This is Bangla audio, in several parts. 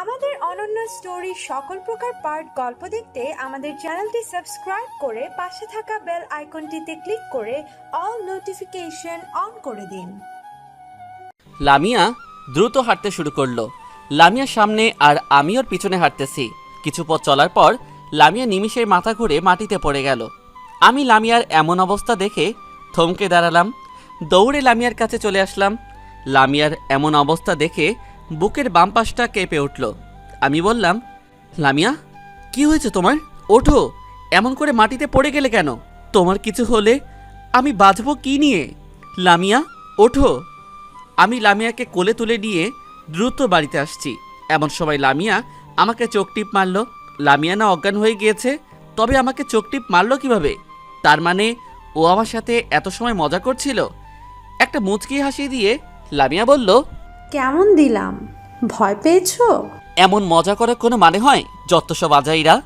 আমাদের অনন্য স্টোরি সকল প্রকার পার্ট গল্প দেখতে আমাদের চ্যানেলটি সাবস্ক্রাইব করে পাশে থাকা বেল আইকনটিতে ক্লিক করে অল নোটিফিকেশন অন করে দিন। লামিয়া দ্রুত হাঁটতে শুরু করল। লামিয়ার সামনে আর আমি ওর পিছনে হাঁটতেছি। কিছু পথ চলার পর লামিয়া নিমিষের মাথা ঘুরে মাটিতে পড়ে গেল। আমি লামিয়ার এমন অবস্থা দেখে থমকে দাঁড়ালাম। দৌড়ে লামিয়ার কাছে চলে আসলাম। লামিয়ার এমন অবস্থা দেখে বুকের বাম পাশটা কেঁপে উঠল। আমি বললাম, লামিয়া, কি হয়েছে তোমার? ওঠো। এমন করে মাটিতে পড়ে গেলে কেন? তোমার কিছু হলে আমি বাঁচবো কি নিয়ে? লামিয়া, ওঠো। আমি লামিয়াকে কোলে তুলে নিয়ে দ্রুত বাড়িতে আসছি। এমন সময় লামিয়া আমাকে চোখ টিপ মারল। লামিয়া না অজ্ঞান হয়ে গিয়েছে, তবে আমাকে চোখ টিপ মারল কীভাবে? তার মানে ও আমার সাথে এত সময় মজা করছিল? একটা মুচকি হাসি দিয়ে লামিয়া বলল কেমন দিলাম? ভয় পেয়েছ? এমন মজা করার কোনো মানে হয়? যত সব আজাইরা।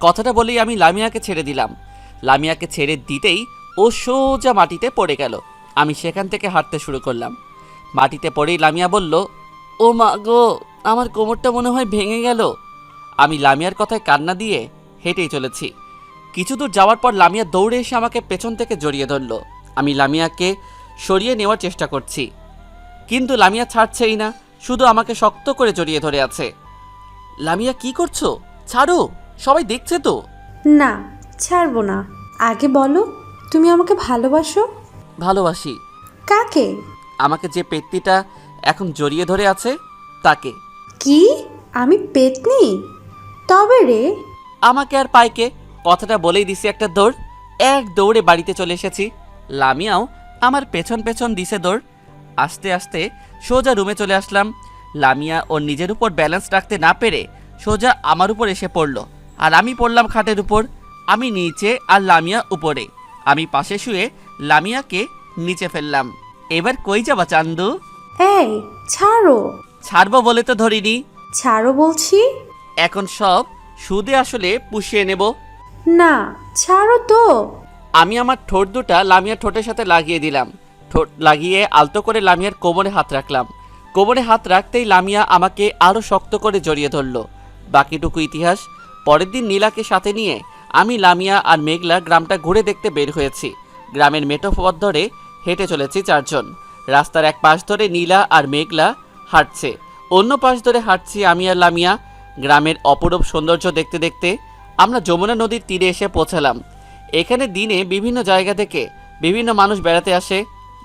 কথাটা বলেই আমি লামিয়াকে ছেড়ে দিলাম। লামিয়াকে ছেড়ে দিতেই ও সোজা মাটিতে পড়ে গেল। আমি সেখান থেকে হাঁটতে শুরু করলাম। মাটিতে পড়েই লামিয়া বলল, ও মা গো, আমার কোমরটা মনে হয় ভেঙে গেল। আমি লামিয়ার কথায় কান্না দিয়ে হেঁটেই চলেছি। কিছু দূর যাওয়ার পর লামিয়া দৌড়ে এসে আমাকে পেছন থেকে জড়িয়ে ধরল। আমি লামিয়াকে সরিয়ে নেওয়ার চেষ্টা করছি। কিন্তু লামিয়া ছাড়ছেই না শুধু আমাকে শক্ত করে জড়িয়ে ধরে আছে। লামিয়া কি করছ? ছাড়ো সবাই দেখছে তো। না ছাড়বো না। আগে বলো তুমি আমাকে ভালোবাসো? ভালোবাসি। কাকে? আমাকে যে পেত্তিটা এখন জড়িয়ে ধরে আছে তাকে। কি? আমি পেতনি? তবে রে। আমাকে আর পাইকে কথাটা বলেই দিছি একটা দৌড়। এক দৌড়ে বাড়িতে চলে এসেছি। লামিয়াও আমার পেছন পেছন দিছে দৌড়। আস্তে আস্তে সোজা রুমে চলে আসলাম। লামিয়া ওর নিজের উপর ব্যালেন্স রাখতে না পেরে সোজা আমার উপর এসে পড়ল। আর আমি পড়লাম খাটের উপর আমি নিচে আর লামিয়া উপরে। আমি পাশে শুয়ে লামিয়াকে নিচে ফেললাম। এবার কই যাবা চান্দু? এই ছাড়ো। ছাড়বো বলে তো ধরিনি। ছাড়ো বলছি? এখন সব সুদে আসলে পুষিয়ে নেব। না ছাড়ো তো। আমি আমার ঠোঁট দুটা লামিয়া ঠোঁটের সাথে লাগিয়ে দিলাম। লাগিয়ে আলতো করে লামিয়ার কোমরে হাত রাখলাম। কোমরে হাত রাখতেই লামিয়া আমাকে আরও শক্ত করে জড়িয়ে ধরলো। বাকিটুকু ইতিহাস পরের দিন নীলাকে সাথে নিয়ে আমি, লামিয়া আর মেঘলা গ্রামটা ঘুরে দেখতে বের হয়েছি। গ্রামের মেঠো পথ ধরে হেঁটে চলেছি চারজন। রাস্তার এক পাশ ধরে নীলা আর মেঘলা হাঁটছে। অন্য পাশ ধরে হাঁটছি আমি আর লামিয়া। গ্রামের অপরূপ সৌন্দর্য দেখতে দেখতে আমরা যমুনা নদীর তীরে এসে পৌঁছালাম। এখানে দিনে বিভিন্ন জায়গা থেকে বিভিন্ন মানুষ বেড়াতে আসে।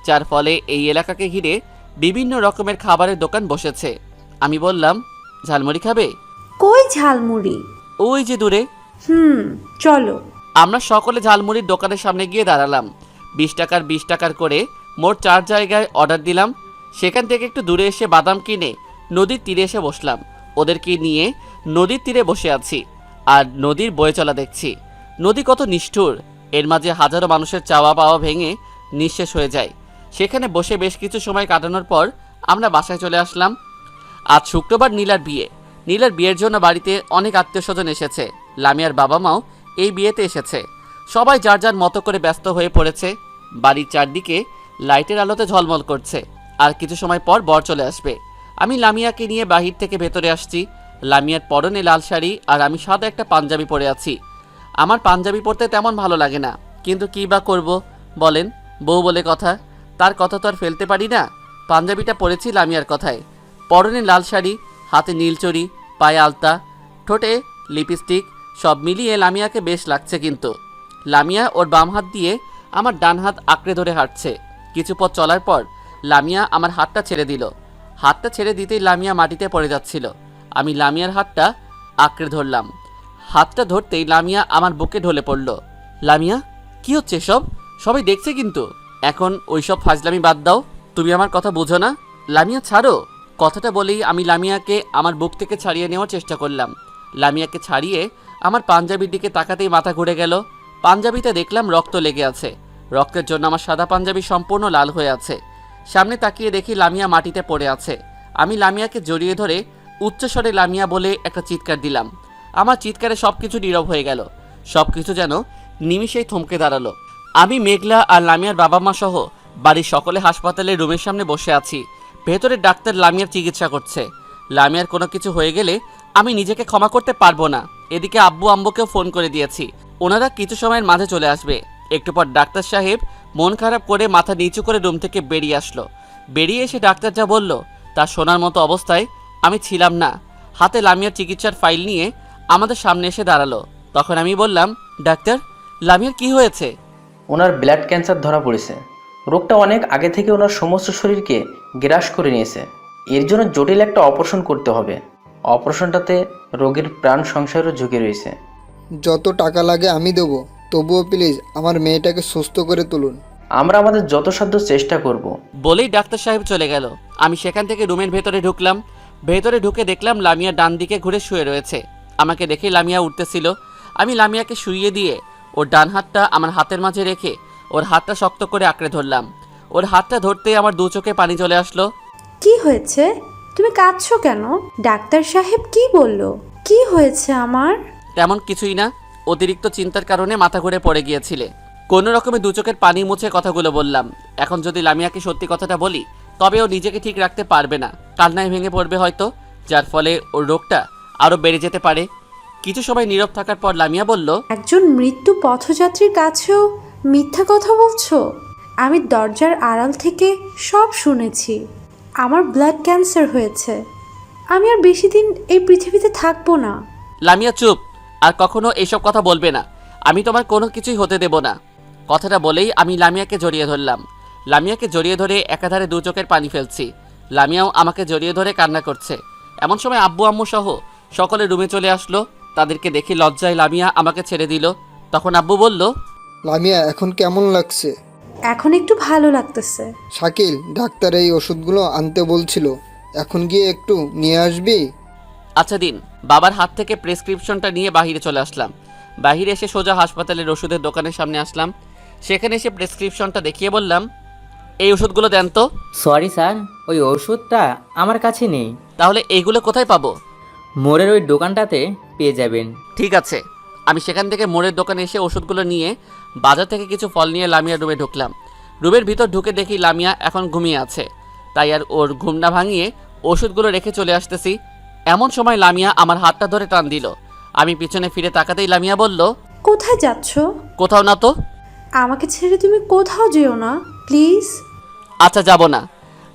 যার ফলে এই এলাকাকে ঘিরে বিভিন্ন রকমের খাবারের দোকান বসেছে। আমি বললাম ঝালমুড়ি খাবে? কই ঝালমুড়ি? ওই যে দূরে। হুম চলো। আমরা সকলে ঝালমুড়ির দোকানের সামনে গিয়ে দাঁড়ালাম। বিশ টাকার বিশ টাকার করে মোট চার জায়গায় অর্ডার দিলাম। সেখান থেকে একটু দূরে এসে বাদাম কিনে নদীর তীরে এসে বসলাম। ওদেরকে নিয়ে নদীর তীরে বসে আছি আর নদীর বয়ে চলা দেখছি। নদী কত নিষ্ঠুর। এর মাঝে হাজারো মানুষের চাওয়া পাওয়া ভেঙে নিঃশেষ হয়ে যায়। সেখানে বসে বেশ কিছু সময় কাটানোর পর আমরা বাসায় চলে আসলাম। আজ শুক্রবার নীলার বিয়ে। নীলার বিয়ের জন্য বাড়িতে অনেক আত্মীয় স্বজন এসেছে। লামিয়ার বাবা মাও এই বিয়েতে এসেছে। সবাই যার যার মতো করে ব্যস্ত হয়ে পড়েছে। বাড়ির চারদিকে লাইটের আলোতে ঝলমল করছে। আর কিছু সময় পর বর চলে আসবে। আমি লামিয়াকে নিয়ে বাহির থেকে ভেতরে আসছি। লামিয়ার পরনে লাল শাড়ি আর আমি সাদা একটা পাঞ্জাবি পরে আছি। আমার পাঞ্জাবি পরতে তেমন ভালো লাগে না। কিন্তু কী বা করব বলেন? বউ বলে কথা। তার কথা তো আর ফেলতে পারি না। পাঞ্জাবিটা পরেছি লামিয়ার কথায়। পরনে লাল শাড়ি, হাতে নীলচড়ি পায়ে আলতা, ঠোঁটে লিপস্টিক, সব মিলিয়ে লামিয়াকে বেশ লাগছে কিন্তু। লামিয়া ওর বাম হাত দিয়ে আমার ডান হাত আঁকড়ে ধরে হাঁটছে। কিছু পথ চলার পর লামিয়া আমার হাতটা ছেড়ে দিল। হাতটা ছেড়ে দিতেই লামিয়া মাটিতে পড়ে যাচ্ছিল। আমি লামিয়ার হাতটা আঁকড়ে ধরলাম। হাতটা ধরতেই লামিয়া আমার বুকে ঢলে পড়ল। লামিয়া, কি হচ্ছে সব সবাই দেখছে কিন্তু। এখন ওইসব ফাজলামি বাদ দাও। তুমি আমার কথা বোঝো না। লামিয়া, ছাড়ো। কথাটা বলেই আমি লামিয়াকে আমার বুক থেকে ছাড়িয়ে নেওয়ার চেষ্টা করলাম। লামিয়াকে ছাড়িয়ে আমার পাঞ্জাবির দিকে তাকাতেই মাথা ঘুরে গেল। পাঞ্জাবিতে দেখলাম রক্ত লেগে আছে। রক্তের জন্য আমার সাদা পাঞ্জাবি সম্পূর্ণ লাল হয়ে আছে। সামনে তাকিয়ে দেখি লামিয়া মাটিতে পড়ে আছে। আমি লামিয়াকে জড়িয়ে ধরে উচ্চস্বরে লামিয়া বলে একটা চিৎকার দিলাম। আমার চিৎকারে সব কিছু নীরব হয়ে গেল। সব কিছু যেন নিমিষেই থমকে দাঁড়াল। আমি মেঘলা আর লামিয়ার বাবা মা সহ বাড়ির সকলে হাসপাতালের রুমের সামনে বসে আছি। ভেতরে ডাক্তার লামিয়ার চিকিৎসা করছে। লামিয়ার কোনো কিছু হয়ে গেলে আমি নিজেকে ক্ষমা করতে পারব না। এদিকে আব্বু আম্বুকেও ফোন করে দিয়েছি। ওনারা কিছু সময়ের মাঝে চলে আসবে। একটু পর ডাক্তার সাহেব মন খারাপ করে মাথা নিচু করে রুম থেকে বেরিয়ে আসলো। বেরিয়ে এসে ডাক্তার যা বলল, তা শোনার মতো অবস্থায় আমি ছিলাম না। হাতে লামিয়ার চিকিৎসার ফাইল নিয়ে আমাদের সামনে এসে দাঁড়াল। তখন আমি বললাম, ডাক্তার, লামিয়ার কি হয়েছে? ওনার ব্লাড ক্যান্সার ধরা পড়েছে। রোগটা অনেক আগে থেকে ওনার সমস্ত শরীরকে গ্রাস করে নিয়েছে। এর জন্য জটিল একটা অপারেশন করতে হবে। অপারেশনটাতে রোগীর প্রাণ সংশয়েরও ঝুঁকি রয়েছে। যত টাকা লাগে আমি দেবো। তবুও প্লিজ আমার মেয়েটাকে সুস্থ করে তুলুন। আমরা আমাদের যত সাধ্য চেষ্টা করব। বলেই ডাক্তার সাহেব চলে গেল। আমি সেখান থেকে রুমের ভেতরে ঢুকলাম। ভেতরে ঢুকে দেখলাম লামিয়া ডান দিকে ঘুরে শুয়ে রয়েছে। আমাকে দেখে লামিয়া উঠতেছিল। আমি লামিয়াকে শুইয়ে দিয়ে ওর ডান হাতটা আমার হাতের মাঝে রেখে ওর হাতটা শক্ত করে আঁকড়ে ধরলাম। ওর হাতটা ধরতেই আমার দু চোখে পানি চলে আসলো। কি হয়েছে? তুমি কাঁদছো কেন? ডাক্তার সাহেব কি বলল? কি হয়েছে আমার? তেমন কিছুই না অতিরিক্ত চিন্তার কারণে মাথা ঘুরে পড়ে গিয়েছিলে। কোনো রকমে দু চোখের পানি মুছে কথাগুলো বললাম। এখন যদি লামিয়াকে সত্যি কথাটা বলি তবে ও নিজেকে ঠিক রাখতে পারবে না। কান্নায় ভেঙে পড়বে হয়তো যার ফলে ওর রোগটা আরও বেড়ে যেতে পারে। কিছু সময় নীরব থাকার পর লামিয়া বলল একজন মৃত্যু পথযাত্রীর কাছেও মিথ্যা কথা বলছো? আমি দরজার আড়াল থেকে সব শুনেছি। আমার ব্লাড ক্যান্সার হয়েছে। আমি আর বেশি দিন এই পৃথিবীতে থাকব না। লামিয়া চুপ আর কখনো এসব কথা বলবে না। আমি তোমার কোনো কিছুই হতে দেব না। কথাটা বলেই আমি লামিয়াকে জড়িয়ে ধরলাম। লামিয়াকে জড়িয়ে ধরে একাধারে দু চোখের পানি ফেলছি। লামিয়াও আমাকে জড়িয়ে ধরে কান্না করছে। এমন সময় আব্বু আম্মু সহ সকলে রুমে চলে আসলো। তাদেরকে দেখে লজ্জায় লামিয়া আমাকে ছেড়ে দিল। তখন আব্বু বলল লামিয়া এখন কেমন লাগছে? এখন একটু ভালো লাগতেছে। শাকিল ডাক্তার এই ওষুধগুলো আনতে বলছিল। এখন গিয়ে একটু নিয়ে আসবি? আচ্ছা দিন বাবার হাত থেকে প্রেসক্রিপশনটা নিয়ে বাহিরে চলে আসলাম। বাহিরে এসে সোজা হাসপাতালের ওষুধের দোকানের সামনে আসলাম। সেখানে এসে প্রেসক্রিপশনটা দেখিয়ে বললাম এই ওষুধগুলো দেন তো। সরি স্যার ওই ওষুধটা আমার কাছে নেই। তাহলে এইগুলো কোথায় পাবো? মোড়ের ওই দোকানটাতে পেয়ে যাবেন। ঠিক আছে। আমি সেখান থেকে মোড়ের দোকানে এসে ওষুধগুলো নিয়ে বাজার থেকে কিছু ফল নিয়ে লামিয়া রুমে ঢুকলাম। রুমের ভিতর ঢুকে দেখি লামিয়া এখন ঘুমিয়ে আছে। তাই আর ওর ঘুম না ভাঙিয়ে ওষুধগুলো রেখে চলে আসতেছি। এমন সময় লামিয়া আমার হাতটা ধরে টান দিল। আমি পিছনে ফিরে তাকাতেই লামিয়া বলল কোথায় যাচ্ছ? কোথাও না তো। আমাকে ছেড়ে তুমি কোথাও যেও না প্লিজ। আচ্ছা যাব না।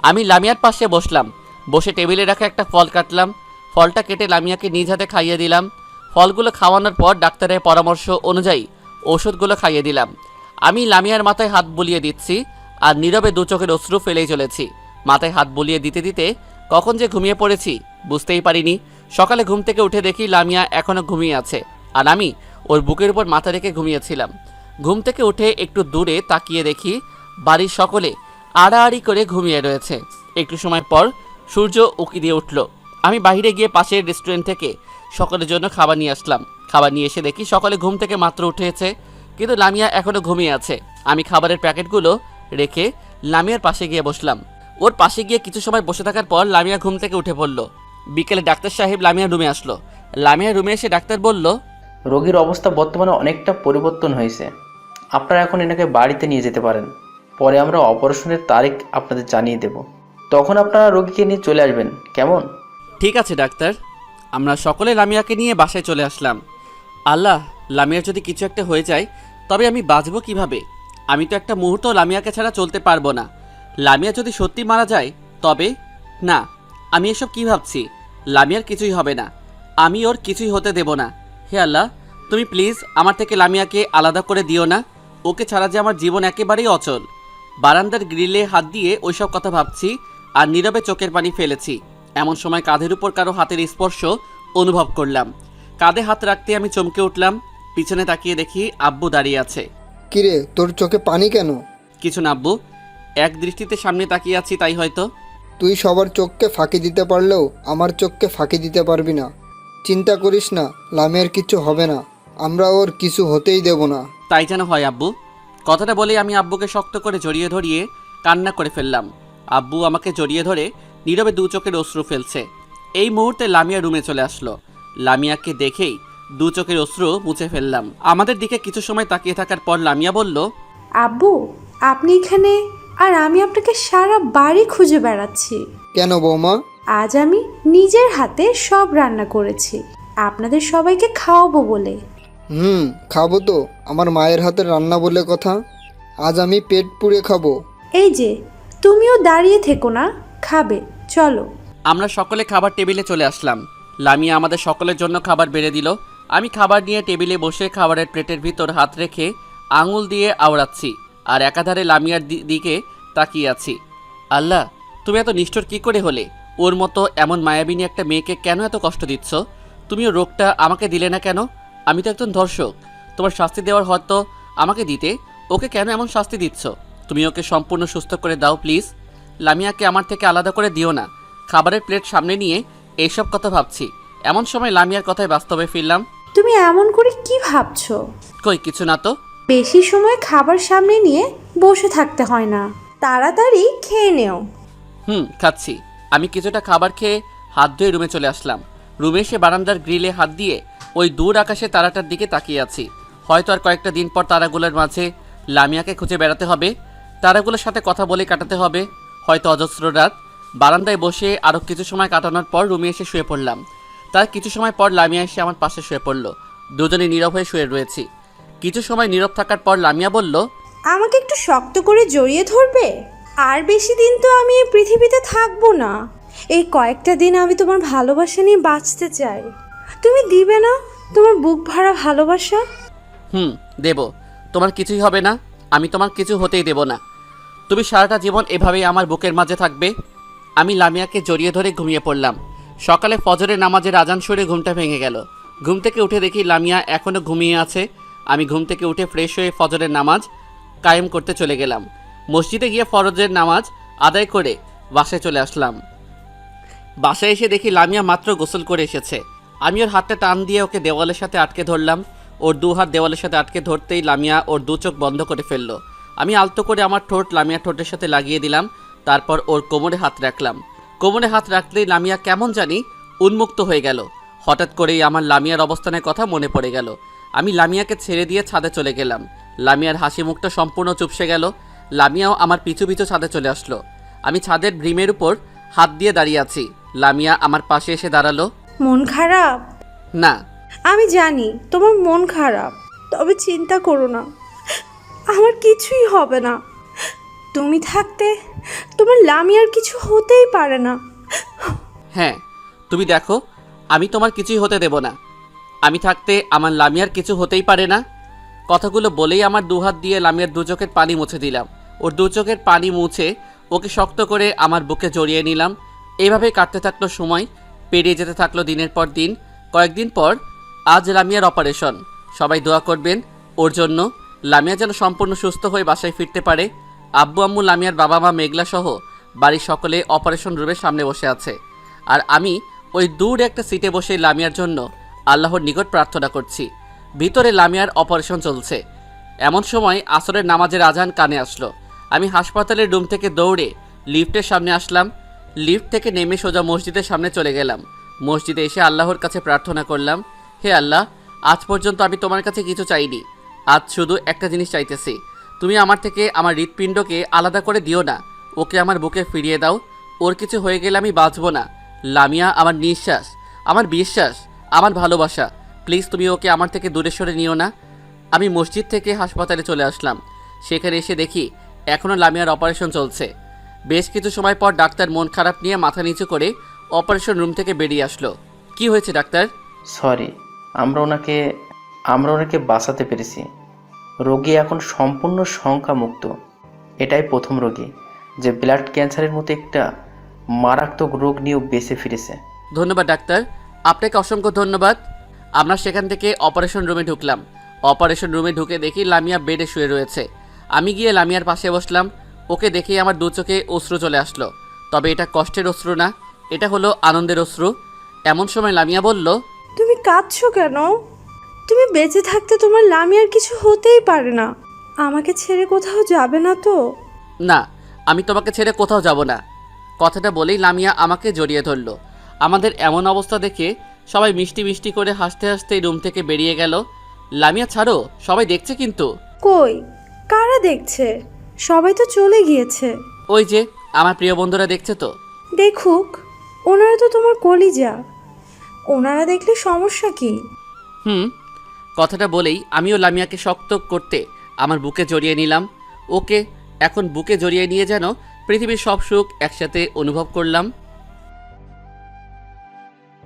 আমি লামিয়ার পাশে বসলাম। বসে টেবিলে রাখা একটা ফল কাটলাম। ফলটা কেটে লামিয়াকে নিজ হাতে খাইয়ে দিলাম। ফলগুলো খাওয়ানোর পর ডাক্তারের পরামর্শ অনুযায়ী ওষুধগুলো খাইয়ে দিলাম। আমি লামিয়ার মাথায় হাত বুলিয়ে দিচ্ছি আর নীরবে দু চোখের অশ্রু ফেলেই চলেছি। মাথায় হাত বুলিয়ে দিতে দিতে কখন যে ঘুমিয়ে পড়েছি বুঝতেই পারিনি। সকালে ঘুম থেকে উঠে দেখি লামিয়া এখনও ঘুমিয়ে আছে আর আমি ওর বুকের উপর মাথা রেখে ঘুমিয়েছিলাম। ঘুম থেকে উঠে একটু দূরে তাকিয়ে দেখি বাড়ির সকলে আড়াআড়ি করে ঘুমিয়ে রয়েছে। একটু সময় পর সূর্য উকি দিয়ে উঠল। আমি বাইরে গিয়ে পাশের রেস্টুরেন্ট থেকে সকলের জন্য খাবার নিয়ে আসলাম। খাবার নিয়ে এসে দেখি সকলে ঘুম থেকে মাত্র উঠেছে, কিন্তু লামিয়া এখনও ঘুমিয়ে আছে। আমি খাবারের প্যাকেটগুলো রেখে লামিয়ার পাশে গিয়ে বসলাম। ওর পাশে গিয়ে কিছু সময় বসে থাকার পর লামিয়া ঘুম থেকে উঠে পড়ল। বিকেলে ডাক্তার সাহেব লামিয়ার রুমে আসলো। লামিয়ার রুমে এসে ডাক্তার বলল, রোগীর অবস্থা বর্তমানে অনেকটা পরিবর্তন হয়েছে। আপনারা এখন এনাকে বাড়িতে নিয়ে যেতে পারেন। পরে আমরা অপারেশনের তারিখ আপনাদের জানিয়ে দেব। তখন আপনারা রোগীকে নিয়ে চলে আসবেন। কেমন? ঠিক আছে, ডাক্তার। আমরা সকলে লামিয়াকে নিয়ে বাসায় চলে আসলাম। আল্লাহ, লামিয়ার যদি কিছু একটা হয়ে যায়, তবে আমি বাঁচবো কীভাবে? আমি তো একটা মুহূর্ত লামিয়াকে ছাড়া চলতে পারব না। লামিয়া যদি সত্যি মারা যায়, তবে? না, আমি এসব কি ভাবছি? লামিয়ার কিছুই হবে না। আমি ওর কিছুই হতে দেব না। হে আল্লাহ, তুমি প্লিজ আমার থেকে লামিয়াকে আলাদা করে দিও না। ওকে ছাড়া যে আমার জীবন একেবারেই অচল। বারান্দার গ্রিলে হাত দিয়ে ওইসব কথা ভাবছি আর নীরবে চোখের পানি ফেলেছি। এমন সময় কাঁধের উপর কারও হাতের স্পর্শ অনুভব করলাম। কাঁধে হাত রাখতে আমি চমকে উঠলাম পিছনে তাকিয়ে দেখি আব্বু দাঁড়িয়ে আছে। কিরে তোর চোখে পানি কেন? কিছু না আব্বু এক দৃষ্টিতে সামনে তাকিয়ে আছি তাই হয়তো। তুই সবার চোখকে ফাঁকি দিতে পারলেও আমার চোখকে ফাঁকি দিতে পারবি না। চিন্তা করিস না লামের কিছু হবে না। আমরা ওর কিছু হতেই দেব না। তাই যেন হয় আব্বু। কথাটা বলে আমি আব্বুকে শক্ত করে জড়িয়ে ধরিয়ে কান্না করে ফেললাম। আব্বু আমাকে জড়িয়ে ধরে নীরবে দু চোখের অশ্রু ফেলছে। এই মুহূর্তে লামিয়া রুমে চলে আসলো। লামিয়াকে দেখেই দু চোখের অশ্রু মুছে ফেললাম। আমাদের দিকে কিছু সময় তাকিয়ে থাকার পর লামিয়া বলল আব্বু আপনি এখানে আর আমি আপনাকে সারা বাড়ি খুঁজে বেড়াচ্ছি। কেন বৌমা? আজ আমি নিজের হাতে সব রান্না করেছি। আপনাদের সবাইকে খাওয়াবো বলে। হুম খাব তো। আমার মায়ের হাতের রান্না বলে কথা। আজ আমি পেট পুড়ে খাব। এই যে তুমিও দাঁড়িয়ে থেকো না খাবে। চলো। আমরা সকলে খাবার টেবিলে চলে আসলাম। লামিয়া আমাদের সকলের জন্য খাবার বেড়ে দিল। আমি খাবার নিয়ে টেবিলে বসে খাবারের প্লেটের ভিতর হাত রেখে আঙুল দিয়ে আওড়াচ্ছি আর একাধারে লামিয়ার দিকে তাকিয়ে আছি। আল্লাহ, তুমি এত নিষ্ঠুর কী করে হলে? ওর মতো এমন মায়াবিনী একটা মেয়েকে কেন এত কষ্ট দিচ্ছ? তুমি ওর রোগটা আমাকে দিলে না কেন? আমি তো একজন ধর্ষক। তোমার শাস্তি দেওয়ার হয়তো আমাকে দিতে। ওকে কেন এমন শাস্তি দিচ্ছ? তুমি ওকে সম্পূর্ণ সুস্থ করে দাও, প্লিজ। লামিয়াকে আমার থেকে আলাদা করে দিও না। খাবারের প্লেট সামনে নিয়ে এইসব কথা ভাবছি। এমন সময় লামিয়ার কথায় বাস্তবে ফিরলাম। তুমি এমন করে কি ভাবছ? কই কিছু না তো। বেশি সময় খাবার সামনে নিয়ে বসে থাকতে হয় না। তাড়াতাড়ি খেয়ে নেও। হুম খাচ্ছি। আমি কিছুটা খাবার খেয়ে হাত ধুয়ে রুমে চলে আসলাম। রুমে এসে বারান্দার গ্রিলে হাত দিয়ে ওই দূর আকাশে তারাটার দিকে তাকিয়ে আছি। হয়তো আর কয়েকটা দিন পর তারাগুলোর মাঝে লামিয়াকে খুঁজে বেড়াতে হবে। তারাগুলোর সাথে কথা বলে কাটাতে হবে। হয়তো অজস্র রাত। বারান্দায় বসে আরও কিছু সময় কাটানোর পর রুমে এসে শুয়ে পড়লাম। তার কিছু সময় পর লামিয়া এসে আমার পাশে শুয়ে পড়ল। দুজনে নীরব হয়ে শুয়ে রয়েছি। কিছু সময় নীরব থাকার পর লামিয়া বলল আমাকে একটু শক্ত করে জড়িয়ে ধরবে? আর বেশি দিন তো আমি এই পৃথিবীতে থাকব না। এই কয়েকটা দিন আমি তোমার ভালোবাসা নিয়ে বাঁচতে চাই। তুমি দিবে না? তোমার বুক ভরা ভালোবাসা? হুম দেব। তোমার কিছুই হবে না। আমি তোমার কিছু হতেই দেব না। তুমি সারাটা জীবন এভাবেই আমার বুকের মাঝে থাকবে? আমি লামিয়াকে জড়িয়ে ধরে ঘুমিয়ে পড়লাম। সকালে ফজরের নামাজের আজান সরে ঘুমটা ভেঙে গেল। ঘুম থেকে উঠে দেখি লামিয়া এখনও ঘুমিয়ে আছে। আমি ঘুম থেকে উঠে ফ্রেশ হয়ে ফজরের নামাজ কায়েম করতে চলে গেলাম। মসজিদে গিয়ে ফরজের নামাজ আদায় করে বাসায় চলে আসলাম। বাসায় এসে দেখি লামিয়া মাত্র গোসল করে এসেছে। আমি ওর হাতটা টান দিয়ে ওকে দেওয়ালের সাথে আটকে ধরলাম। ওর দু হাত দেওয়ালের সাথে আটকে ধরতেই লামিয়া ওর দু চোখ বন্ধ করে ফেলল। আমি আলতো করে আমার ঠোঁট লামিয়া ঠোঁটের সাথে লাগিয়ে দিলাম তারপর ওর কোমরে হাত রাখলাম। কোমরে হাত রাখলেই লামিয়া কেমন জানি উন্মুক্ত হয়ে গেল। হঠাৎ করেই আমার লামিয়ার অবস্থানের কথা মনে পড়ে গেল। আমি লামিয়াকে ছেড়ে দিয়ে ছাদে চলে গেলাম। লামিয়ার হাসি মুখটা সম্পূর্ণ চুপসে গেল। লামিয়াও আমার পিছু পিছু ছাদে চলে আসলো। আমি ছাদের ভ্রিমের উপর হাত দিয়ে দাঁড়িয়ে আছি। লামিয়া আমার পাশে এসে দাঁড়াল। মন খারাপ? না। আমি জানি তোমার মন খারাপ। তবে চিন্তা করো না। আমার কিছুই হবে না। তুমি থাকতে তোমার লামিয়ার কিছু হতেই পারে না। হ্যাঁ তুমি দেখো, আমি তোমার কিছুই হতে দেব না। আমি থাকতে আমার লামিয়ার কিছু হতেই পারে না। কথাগুলো বলেই আমার দুহাত দিয়ে লামিয়ার দু চোখের পানি মুছে দিলাম। ওর দু চোখের পানি মুছে ওকে শক্ত করে আমার বুকে জড়িয়ে নিলাম। এইভাবে কাটতে থাকল সময়, পেরিয়ে যেতে থাকল দিনের পর দিন। কয়েকদিন পর আজ লামিয়ার অপারেশন। সবাই দোয়া করবেন ওর জন্য। লামিয়া যেন সম্পূর্ণ সুস্থ হয়ে বাসায় ফিরতে পারে, আব্বু আম্মু, লামিয়ার বাবা মা, মেঘলা সহ বাড়ির সকলে অপারেশন রুমের সামনে বসে আছে। আর আমি ওই দূর একটা সিটে বসে লামিয়ার জন্য আল্লাহর নিকট প্রার্থনা করছি। ভিতরে লামিয়ার অপারেশন চলছে। এমন সময় আসরের নামাজের আজান কানে আসলো। আমি হাসপাতালের রুম থেকে দৌড়ে লিফটের সামনে আসলাম। লিফট থেকে নেমে সোজা মসজিদের সামনে চলে গেলাম। মসজিদে এসে আল্লাহর কাছে প্রার্থনা করলাম, হে আল্লাহ, আজ পর্যন্ত আমি তোমার কাছে কিছু চাইনি। আজ শুধু একটা জিনিস চাইতেছি। তুমি আমার থেকে আমার হৃৎপিণ্ডকে আলাদা করে দিও না। ওকে আমার বুকে ফিরিয়ে দাও। ওর কিছু হয়ে গেলে আমি বাঁচবো না। লামিয়া, আমার নিঃশ্বাস, আমার বিশ্বাস, আমার ভালোবাসা। প্লিজ, তুমি ওকে আমার থেকে দূরে সরে নিও না। আমি মসজিদ থেকে হাসপাতালে চলে আসলাম। সেখানে এসে দেখি এখনও লামিয়ার অপারেশন চলছে। বেশ কিছু সময় পর ডাক্তার মন খারাপ নিয়ে মাথা নিচু করে অপারেশন রুম থেকে বেরিয়ে আসলো। কি হয়েছে, ডাক্তার? সরি, আমরা ওনাকে আমরা ওনাকে বাঁচাতে পেরেছি। রোগী এখন সম্পূর্ণ সংখ্যামুক্ত এটাই প্রথম রোগী যে ব্লাড ক্যান্সারের মতো একটা মারাত্মক রোগ নিয়েও বেঁচে ফিরেছে। ধন্যবাদ ডাক্তার। আপনাকে অসংখ্য ধন্যবাদ। আমরা সেখান থেকে অপারেশন রুমে ঢুকলাম। অপারেশন রুমে ঢুকে দেখি লামিয়া বেডে শুয়ে রয়েছে। আমি গিয়ে লামিয়ার পাশে বসলাম। ওকে দেখেই আমার দু চোখে অশ্রু চলে আসলো। তবে এটা কষ্টের অশ্রু না এটা হলো আনন্দের অশ্রু। এমন সময় লামিয়া বলল তুমি কাঁদছো কেন? তুমি বেঁচে থাকতে তোমার লামিয়ার কিছু হতেই পারে না। আমাকে ছেড়ে কোথাও যাবে না তো? না আমি তোমাকে ছেড়ে কোথাও যাব না। কথাটা বলেই লামিয়া আমাকে জড়িয়ে ধরলো। আমাদের এমন অবস্থা দেখে সবাই মিষ্টি মিষ্টি করে হাসতে হাসতে রুম থেকে বেরিয়ে গেল। লামিয়া ছাড়ো সবাই দেখছে কিন্তু। কই? কারা দেখছে? সবাই তো চলে গিয়েছে। ওই যে আমার প্রিয় বন্ধুরা দেখছে তো। দেখুক ওনারা তো তোমার কলিজা। ওনারা দেখলে সমস্যা কি? হুম কথাটা বলেই আমিও লামিয়াকে শক্ত করতে আমার বুকে জড়িয়ে নিলাম। ওকে এখন বুকে জড়িয়ে নিয়ে যেন পৃথিবীর সব সুখ একসাথে অনুভব করলাম।